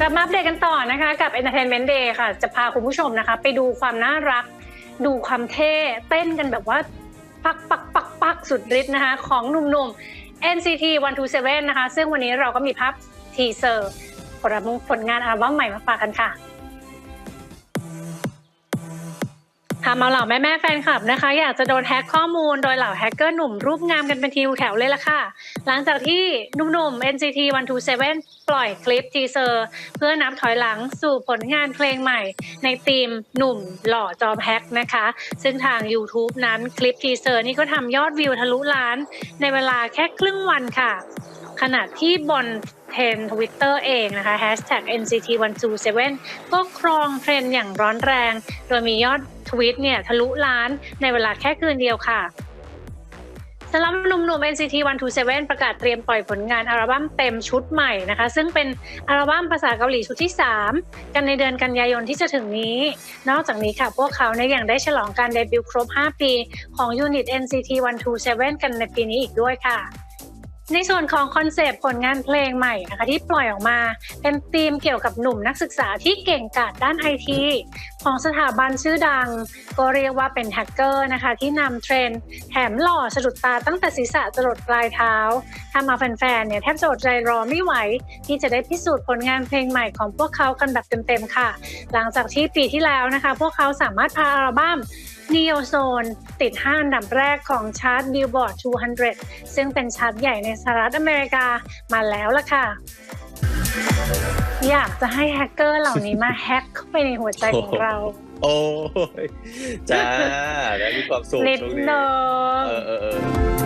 กลับมาอัปเดตกันต่อนะคะกับ Entertainment Day ค่ะ จะพาคุณผู้ชมนะคะ ไปดูความน่ารัก ดูความเท่เต้นกันแบบว่าปักปักปักปักสุดฤทธิ์นะคะ ของหนุ่มๆ NCT 127 นะคะ ซึ่งวันนี้เราก็มีภาพทีเซอร์ผลผลงานอัลบั้มใหม่มาฝากกันค่ะ ทำเอาเหล่าแม่แม่แฟนคลับนะคะ อยากจะโดนแฮ็กข้อมูลโดยเหล่าแฮกเกอร์หนุ่มรูปงามกันเป็นทิวแถวเลยล่ะค่ะ หลังจากที่หนุ่มๆ NCT 127 ปล่อยคลิปทีเซอร์ เพื่อนับถอยหลังสู่ผลงานเพลงใหม่ ในทีมหนุ่มหล่อจอมแฮกนะคะ ซึ่งทาง YouTube นั้นคลิปทีเซอร์นี่ก็ทำยอดวิวทะลุล้าน ในเวลาแค่ครึ่งวันค่ะขณะที่บนเทรนทวิตเตอร์เองนะคะ hashtag NCT 127 ก็ครองเทรนอย่างร้อนแรง โดยมียอด ทวิตเนี่ยทะลุล้านในเวลาแค่คืนเดียวค่ะสำหรับหนุ่มๆ NCT 127 ประกาศเตรียมปล่อยผลงานอัลบั้มเต็มชุดใหม่นะคะ ซึ่งเป็นอัลบั้มภาษาเกาหลีชุดที่ 3 กันในเดือนกันยายนที่จะถึงนี้ นอกจากนี้ค่ะ พวกเขาเนี่ยยังได้ฉลองการเดบิวต์ครบ 5 ปี ของยูนิต NCT 127 กันในปีนี้อีกด้วยค่ะ ในส่วนของคอนเซปต์ผลงานเพลงใหม่นะคะที่ปล่อยออกมา เป็นธีมเกี่ยวกับหนุ่มนักศึกษาที่เก่งกาจด้านไอทีของสถาบันชื่อดัง ก็เรียกว่าเป็นแฮกเกอร์นะคะ ที่นำเทรนด์แถมหล่อสะดุดตาตั้งแต่ศีรษะจรดปลายเท้าทำเอาแฟนๆเนี่ยแทบจะอดใจรอไม่ไหว ที่จะได้พิสูจน์ผลงานเพลงใหม่ของพวกเขากันแบบเต็มๆค่ะ หลังจากที่ปีที่แล้วนะคะ พวกเขาสามารถพาอัลบั้ม Neo Zone ติด 5 อันดับแรกของชาร์ต Billboard 200 ซึ่งเป็นชาร์ตใหญ่ในสหรัฐอเมริกามาแล้วล่ะค่ะ อยากจะให้แฮกเกอร์เหล่านี้มาแฮกเข้าไปในหัวใจของเรา โอ้ยจ้าแล้วมีความสุขนิดช่วงนี้นึงเออเออเออ